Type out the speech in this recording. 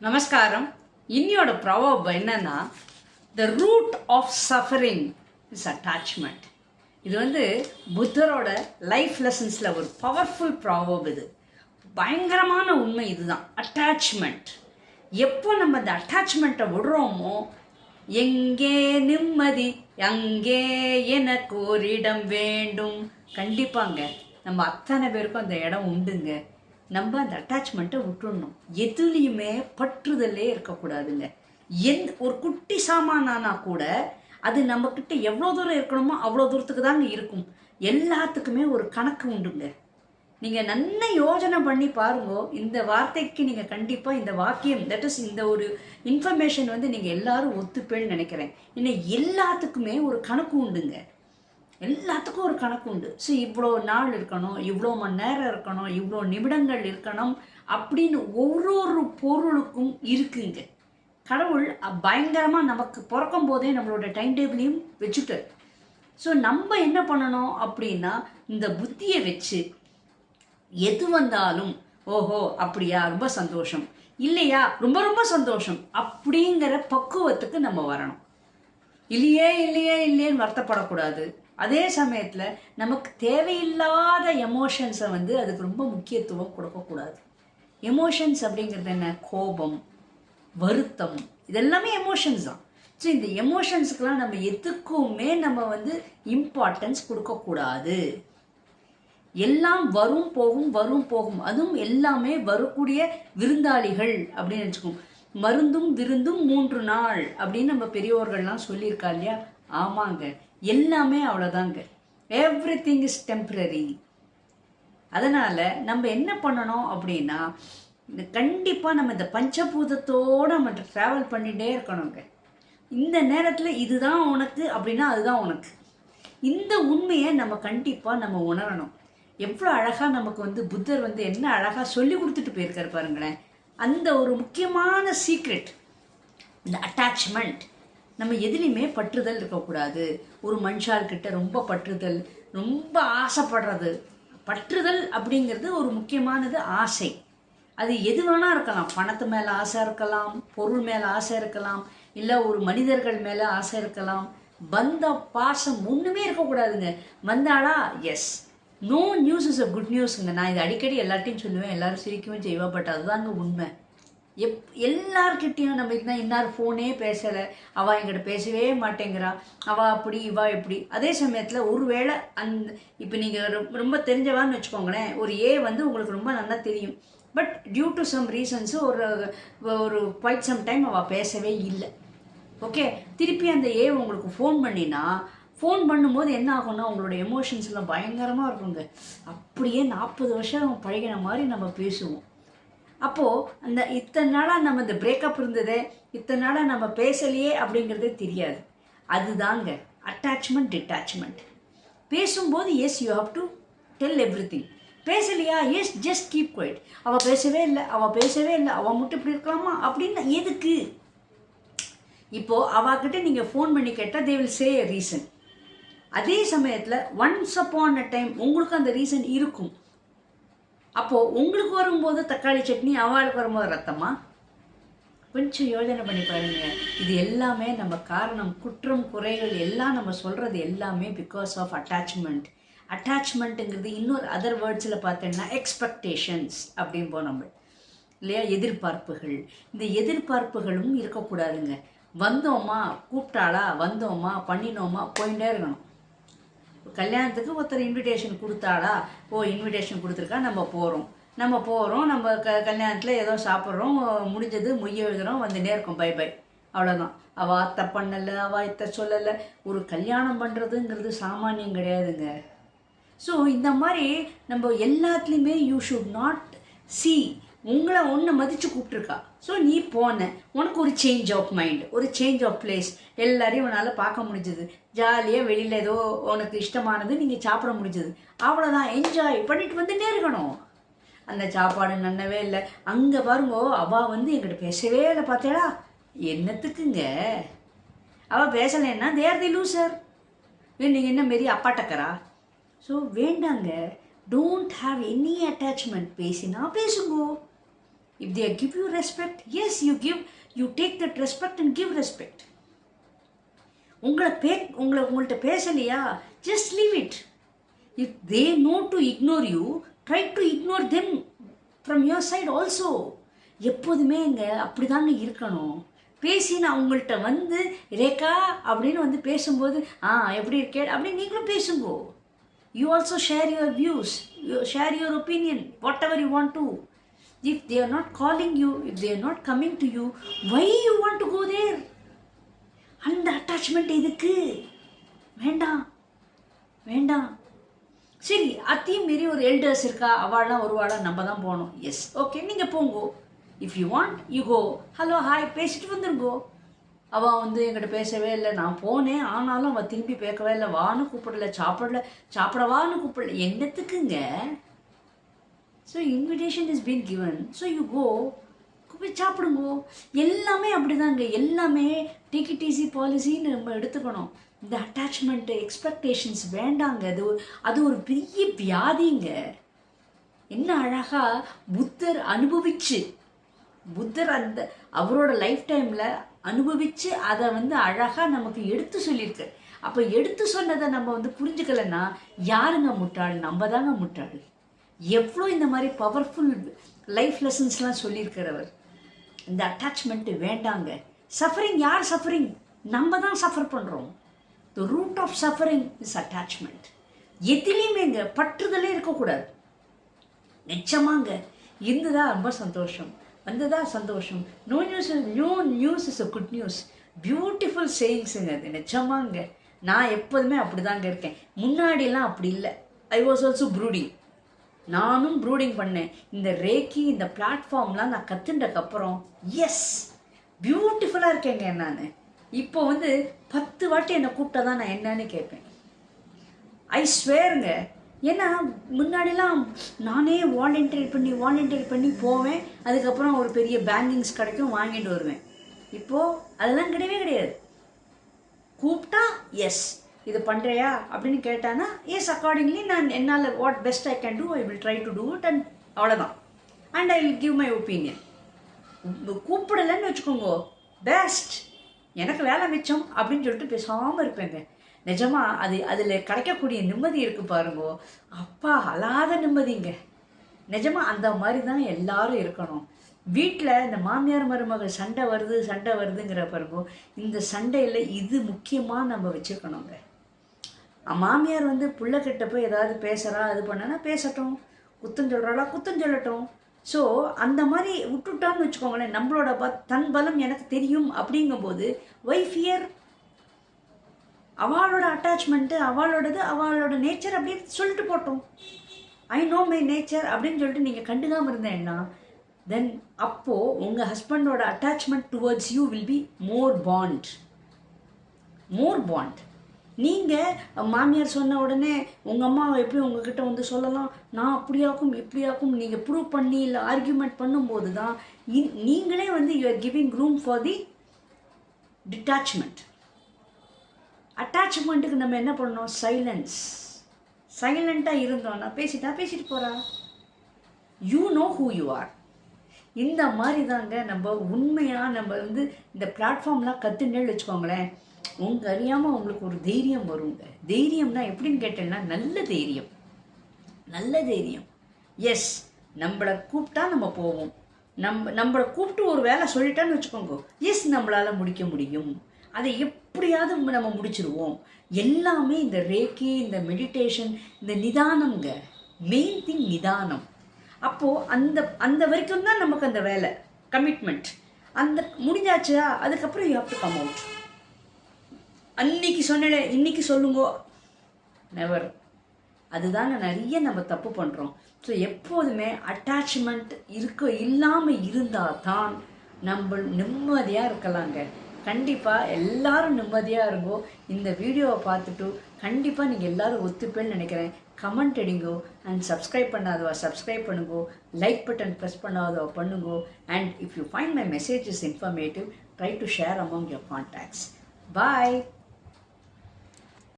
நமஸ்காரம். இன்னியோட ப்ரொவர்ப் என்னன்னா the root of suffering is attachment இது வந்து புத்தரோட லைஃப் லெசன்ஸில் ஒரு பவர்ஃபுல் ப்ராவர்ப் இது. பயங்கரமான உண்மை இதுதான். அட்டாச்மெண்ட் எப்போ நம்ம அந்த அட்டாச்மெண்ட்டை விடுறோமோ எங்கே நிம்மதி அங்கே எனக்கு ஒரு இடம் வேண்டும். கண்டிப்பாங்க நம்ம அத்தனை பேருக்கும் அந்த இடம் உண்டுங்க. நம்ம அந்த அட்டாச்மெண்ட்டை விட்டுடணும் எதுலேயுமே பற்றுதலே இருக்கக்கூடாதுங்க. எந் ஒரு குட்டி சாமானானா கூட அது நம்மக்கிட்ட எவ்வளோ தூரம் இருக்கணுமோ அவ்வளோ தூரத்துக்கு தாங்க இருக்கும். எல்லாத்துக்குமே ஒரு கணக்கு உண்டுங்க. நீங்கள் நன்ன யோஜனை பண்ணி பாருங்க. இந்த வார்த்தைக்கு நீங்கள் கண்டிப்பாக இந்த வாக்கியம் தட் இஸ் இந்த ஒரு இன்ஃபர்மேஷன் வந்து நீங்கள் எல்லாரும் ஒத்துப்பேன்னு நினைக்கிறேன். இன்னும் எல்லாத்துக்குமே ஒரு கணக்கு உண்டுங்க. எல்லாத்துக்கும் ஒரு கணக்கு உண்டு. ஸோ இவ்வளோ நாள் இருக்கணும் இவ்வளோ மணி நேரம் இருக்கணும் இவ்வளோ நிமிடங்கள் இருக்கணும் அப்படின்னு ஒரு ஒரு பொருளுக்கும் இருக்குங்க கடவுள் பயங்கரமாக நமக்கு பிறக்கும் போதே நம்மளோட டைம் டேபிளையும் வச்சுட்டார். ஸோ நம்ம என்ன பண்ணணும் அப்படின்னா இந்த புத்தியை வச்சு எது வந்தாலும் ஓஹோ அப்படியா ரொம்ப சந்தோஷம். இல்லையா ரொம்ப ரொம்ப சந்தோஷம் அப்படிங்கிற பக்குவத்துக்கு நம்ம வரணும். இல்லையே இல்லையே இல்லையேன்னு வருத்தப்படக்கூடாது. அதே சமயத்தில் நமக்கு தேவையில்லாத எமோஷன்ஸை வந்து அதுக்கு ரொம்ப முக்கியத்துவம் கொடுக்கக்கூடாது. எமோஷன்ஸ் அப்படிங்கிறது என்ன? கோபம் வருத்தம் இதெல்லாமே எமோஷன்ஸ் தான். ஸோ இந்த எமோஷன்ஸுக்கெல்லாம் நம்ம எதுக்குமே நம்ம வந்து இம்பார்ட்டன்ஸ் கொடுக்கக்கூடாது. எல்லாம் வரும் போகும் வரும் போகும். அதுவும் எல்லாமே வரக்கூடிய விருந்தாளிகள் அப்படின்னு நினச்சிக்கோம் மருந்தும் விருந்தும் மூன்று நாள் அப்படின்னு நம்ம பெரியோர்கள்லாம் சொல்லியிருக்கா இல்லையா? ஆமாங்க. எல்லாமே அவ்வளோதாங்க எவ்ரி திங் இஸ் டெம்ப்ரரி அதனால் நம்ம என்ன பண்ணணும் அப்படின்னா இந்த கண்டிப்பாக நம்ம இந்த பஞ்சபூதத்தோடு நம்ம ட்ராவல் பண்ணிகிட்டே இருக்கணுங்க. இந்த நேரத்தில் இதுதான் உனக்கு அப்படின்னா அதுதான் உனக்கு. இந்த உண்மையை நம்ம கண்டிப்பாக நம்ம உணரணும். எவ்வளோ அழகாக நமக்கு வந்து புத்தர் வந்து என்ன அழகாக சொல்லி கொடுத்துட்டு போயிருக்காரு பாருங்களேன். அந்த ஒரு முக்கியமான சீக்ரெட் இந்த அட்டாச்மெண்ட் நம்ம எதுலேயுமே பற்றுதல் இருக்கக்கூடாது. ஒரு மனுஷால்கிட்ட ரொம்ப பற்றுதல் ரொம்ப ஆசைப்படுறது. பற்றுதல் அப்படிங்கிறது ஒரு முக்கியமானது ஆசை. அது எது வேணா இருக்கலாம். பணத்து மேலே ஆசை இருக்கலாம் பொருள் மேலே ஆசை இருக்கலாம் இல்லை ஒரு மனிதர்கள் மேலே ஆசை இருக்கலாம். பந்த பாசம் ஒன்றுமே இருக்கக்கூடாதுங்க. வந்தாளா? Yes no news is a good நியூஸுங்க நான் இது அடிக்கடி எல்லார்ட்டையும் சொல்லுவேன். எல்லாரும் சிரிக்கவும் செய்வா பட் அதுதாங்க உண்மை. எப் எல்லார்கிட்டேயும் நம்ம இருந்தால் இன்னார் ஃபோனே பேசலை அவள் என்கிட்ட பேசவே மாட்டேங்கிறா. அவள் அப்படி இவா இப்படி. அதே சமயத்தில் ஒருவேளை அந்த இப்போ நீங்கள் ரொம்ப தெரிஞ்சவான்னு வச்சுக்கோங்களேன் ஒரு ஏ வந்து உங்களுக்கு ரொம்ப நல்லா தெரியும். But due to some reasons ஒரு ஒரு குவைட் சம் டைம் அவள் பேசவே இல்லை. ஓகே திருப்பி அந்த ஏ உங்களுக்கு ஃபோன் பண்ணினா ஃபோன் பண்ணும்போது என்ன ஆகும்னா உங்களோட எமோஷன்ஸ்லாம் பயங்கரமாக இருக்குங்க. அப்படியே நாற்பது வருஷம் பழகின மாதிரி நம்ம பேசுவோம். அப்போது அந்த இத்தனை நாளாக நம்ம இந்த பிரேக்கப் இருந்ததே இத்தனை நாளாக நம்ம பேசலையே அப்படிங்கிறதே தெரியாது. அதுதாங்க அட்டாச்மெண்ட் டிட்டாச்மெண்ட் பேசும்போது yes you have to tell everything பேசலையா? Yes just keep quiet அவள் பேசவே இல்லை அவள் பேசவே இல்லை அவள் மட்டும் இப்படி இருக்கலாமா? அப்படின்னு எதுக்கு? இப்போது அவகிட்ட நீங்கள் ஃபோன் பண்ணி கேட்டால் தே வில் சே ரீசன் அதே சமயத்தில் ஒன்ஸ் அப்பான் அ டைம் உங்களுக்கு அந்த ரீசன் இருக்கும். அப்போது உங்களுக்கு வரும்போது தக்காளி சட்னி அவளுக்கு வரும்போது ரத்தமா? கொஞ்சம் யோஜனை பண்ணி பாருங்க. இது எல்லாமே நம்ம காரணம் குற்றம் குறைகள் எல்லாம் நம்ம சொல்கிறது எல்லாமே பிகாஸ் ஆஃப் அட்டாச்மெண்ட் அட்டாச்மெண்ட்டுங்கிறது இன்னொரு அதர் வேர்ட்ஸில் பார்த்தோன்னா எக்ஸ்பெக்டேஷன்ஸ் அப்படிம்போம் நம்ம. இல்லையா? எதிர்பார்ப்புகள். இந்த எதிர்பார்ப்புகளும் இருக்கக்கூடாதுங்க. வந்தோமா? கூப்பிட்டாளா? வந்தோமா? பண்ணினோமா? போயிட்டே இருக்கணும். கல்யாணத்துக்கு ஒருத்தர் இன்விடேஷன் கொடுத்தாளா? ஓ இன்விடேஷன் கொடுத்துருக்கா நம்ம போகிறோம் நம்ம போகிறோம் நம்ம க கல்யாணத்தில் ஏதோ சாப்பிட்றோம் முடிஞ்சது மொய்ய எழுதுகிறோம் வந்துட்டே இருக்கோம் பை பை அவ்வளோதான் அவள் அத்தை பண்ணலை அவள் இத்தை சொல்லலை. ஒரு கல்யாணம் பண்ணுறதுங்கிறது சாமானியம் கிடையாதுங்க. ஸோ இந்த மாதிரி நம்ம எல்லாத்துலேயுமே யூ ஷுட் நாட் சி உங்களை ஒன்று மதித்து கூப்பிட்ருக்கா ஸோ நீ போன. உனக்கு ஒரு சேஞ்ச் ஆஃப் மைண்ட் ஒரு சேஞ்ச் ஆஃப் பிளேஸ் எல்லாரையும் உன்னால் பார்க்க முடிஞ்சது. ஜாலியாக வெளியில் ஏதோ உனக்கு இஷ்டமானது நீங்கள் சாப்பிட முடிஞ்சது. அவ்வளோதான் என்ஜாய் பண்ணிட்டு வந்துட்டே இருக்கணும். அந்த சாப்பாடு நன்னவே இல்லை. அங்கே பாருங்கோ அவள் வந்து எங்கிட்ட பேசவே இல்லை பார்த்தேடா என்னத்துக்குங்க? அவள் பேசலைன்னா தேர் தி லூசர் நீங்கள் என்ன மாரி அப்பாட்டக்கரா? ஸோ வேண்டாங்க. டோன்ட் ஹாவ் எனி அட்டாச்மெண்ட் பேசினா பேசுங்கோ. If they give you respect, yes, you give, you take that respect and give respect. உங்களை பே உங்களை உங்கள்கிட்ட பேசலையா? Just leave it if they know to ignore you try to ignore them from your side also எப்போதுமே இங்கே அப்படி தாங்க இருக்கணும். பேசி நான் உங்கள்கிட்ட வந்து ரேகா அப்படின்னு வந்து பேசும்போது ஆ எப்படி இருக்கே? அப்படின்னு நீங்களும் பேசுங்கோ. You also share your views share your opinion whatever you want to if they are not calling you if they are not coming to you why you want to go there அந்த attachment எதுக்கு? வேண்டாம். வேண்டாம். சரி அத்தையும் மீறி ஒரு elders இருக்கா? அவள்லாம் ஒரு நம்ம தான் போகணும். எஸ் ஓகே நீங்கள் போங்கோ. If you want you go hello hi பேசிட்டு வந்துருங்கோ. அவள் வந்து என்கிட்ட பேசவே இல்லை. நான் போனேன். ஆனாலும் அவள் திரும்பி பேக்கவே இல்லை. வான்னு கூப்பிடல சாப்பிடல சாப்பிடவான்னு கூப்பிடல. என்னத்துக்குங்க? So invitation is been given so you go போய் சாப்பிடுங்கோ. எல்லாமே அப்படிதாங்க எல்லாமே டிகிடிசி பாலிசின்னு நம்ம எடுத்துக்கணும். இந்த அட்டாச்மெண்ட்டு எக்ஸ்பெக்டேஷன்ஸ் வேண்டாங்க. அது அது ஒரு பெரிய வியாதிங்க. என்ன அழகாக புத்தர் அனுபவிச்சு புத்தர் அந்த அவரோட லைஃப் டைமில் அனுபவிச்சு அதை வந்து அழகாக நமக்கு எடுத்து சொல்லியிருக்கு. அப்போ எடுத்து சொன்னதை நம்ம வந்து புரிஞ்சுக்கலைன்னா யாருங்க முட்டாள்? நம்ம தாங்க முட்டாள். எவ்வளோ இந்த மாதிரி பவர்ஃபுல் லைஃப் லெசன்ஸ்லாம் சொல்லியிருக்கிறவர். இந்த அட்டாச்மெண்ட்டு வேண்டாங்க. சஃபரிங் யார் சஃபரிங் நம்ம தான் சஃபர் பண்ணுறோம் the root of suffering is attachment எதுலேயுமேங்க பற்றுதலே இருக்கக்கூடாது. நிச்சயமாங்க. இருந்ததா ரொம்ப சந்தோஷம். வந்ததா சந்தோஷம். No news new news is a good news beautiful சேயிங்ஸுங்க அது. நிச்சயமாங்க. நான் எப்போதுமே அப்படிதாங்க இருக்கேன். முன்னாடிலாம் அப்படி இல்லை. ஐ வாஸ் ஆல்சோ ப்ரூடிங் நானும் ப்ரூடிங் பண்ணேன். இந்த ரேக்கி இந்த பிளாட்ஃபார்ம்லாம் நான் கற்றுன்றக்கப்புறம் எஸ் பியூட்டிஃபுல்லாக இருக்கேங்க நான். இப்போ வந்து பத்து வாட்டி என்னை கூப்பிட்டா தான் நான் என்னன்னு கேட்பேன். ஐ ஸ்வேருங்க ஏன்னா முன்னாடிலாம் நானே வாலண்டியர் பண்ணி வாலண்டியர் பண்ணி போவேன். அதுக்கப்புறம் ஒரு பெரிய பேங்கிங்ஸ் கிடைக்கும் வாங்கிட்டு வருவேன். இப்போது அதெல்லாம் கிடையவே கிடையாது. கூப்பிட்டா எஸ் இது பண்ணுறியா அப்படின்னு கேட்டானா எஸ் அக்கார்டிங்லி நான் என்னால் what best I can do I will try to do it and அவ்வளோதான் and I will give my opinion கூப்பிடலன்னு வச்சுக்கோங்க பெஸ்ட் எனக்கு வேலை மிச்சம் அப்படின்னு சொல்லிட்டு பேசாமல் இருப்பேங்க. நிஜமா அது அதில் கிடைக்கக்கூடிய நிம்மதி இருக்கு பாருங்கோ. அப்பா அலாத நிம்மதிங்க. நிஜமா அந்த மாதிரி தான் எல்லாரும் இருக்கணும். வீட்டில் இந்த மாமியார் மருமகள் சண்டை வருது சண்டை வருதுங்கிற பாருங்கோ இந்த சண்டையில் இது முக்கியமாக நம்ம வச்சுருக்கணுங்க மாமியார் வந்து புள்ளக்கிட்ட போய் ஏதாவது பேசுகிறா அது பண்ணனா பேசட்டும். குத்தம் சொல்கிறாளா குத்தம் சொல்லட்டும். ஸோ அந்த மாதிரி விட்டுட்டான்னு வச்சுக்கோங்களேன் நம்மளோட ப தன் பலம் எனக்கு தெரியும் அப்படிங்கும்போது வை ஃபியர் அவளோட அட்டாச்மெண்ட்டு அவளோடது அவளோட நேச்சர் அப்படியே சொல்லிட்டு போட்டோம். ஐ நோ மை நேச்சர் அப்படின்னு சொல்லிட்டு நீங்கள் கண்டுக்காமல் இருந்தேன்னா தென் அப்போது உங்கள் ஹஸ்பண்டோட attachment towards you will be more bond more bond நீங்கள் மாமியார் சொன்ன உடனே உங்கள் அம்மா எப்படி உங்ககிட்ட வந்து சொல்லலாம்? நான் அப்படியாக்கும் இப்படியாக்கும் நீங்கள் ப்ரூவ் பண்ணி இல்லை ஆர்கியூமெண்ட் பண்ணும்போது தான் இன் நீங்களே வந்து you are giving room for the detachment அட்டாச்மெண்ட்டுக்கு நம்ம என்ன பண்ணணும்? சைலன்ஸ் சைலண்ட்டாக நான் பேசிட்டா பேசிட்டு போகிறா you know who you are இந்த மாதிரி தாங்க நம்ம உண்மையாக நம்ம வந்து இந்த பிளாட்ஃபார்ம்லாம் கற்றுனேன்னு வச்சுக்கோங்களேன். உங்க அறியாமல் உங்களுக்கு ஒரு தைரியம் வருங்க. தைரியம்னா எப்படின்னு கேட்டேன்னா நல்ல தைரியம். நல்ல தைரியம். எஸ் நம்மளை கூப்பிட்டா நம்ம போவோம். நம்ம நம்மளை கூப்பிட்டு ஒரு வேலை சொல்லிட்டான்னு வச்சுக்கோங்க. எஸ் நம்மளால் முடிக்க முடியும். அதை எப்படியாவது நம்ம முடிச்சிருவோம். எல்லாமே இந்த ரேக்கி இந்த மெடிடேஷன் இந்த நிதானம்ங்க. மெயின் திங் நிதானம். அப்போது அந்த அந்த வரைக்கும் தான் நமக்கு அந்த வேலை. கமிட்மெண்ட் அந்த முடிஞ்சாச்சா? அதுக்கப்புறம் you have to come out அன்னைக்கு சொன்னேன் இன்னைக்கு சொல்லுங்கோ. நெவர் அதுதாங்க நிறைய நம்ம தப்பு பண்ணுறோம் ஸோ எப்போதுமே அட்டாச்மெண்ட் இருக்க இல்லாமல் இருந்தால் தான் நம்ம நிம்மதியாக இருக்கலாங்க. கண்டிப்பாக எல்லாரும் நிம்மதியாக இருங்கோ. இந்த வீடியோவை பார்த்துட்டு கண்டிப்பாக நீங்கள் எல்லாரும் ஒத்துப்பேன்னு நினைக்கிறேன். கமெண்ட் அடிங்கோ அண்ட் சப்ஸ்கிரைப் பண்ணாதவா சப்ஸ்கிரைப் பண்ணுங்கோ. லைக் பட்டன் ப்ரெஸ் பண்ணாதவா பண்ணுங்கோ. And if you find my message is informative try to share among your contacts bye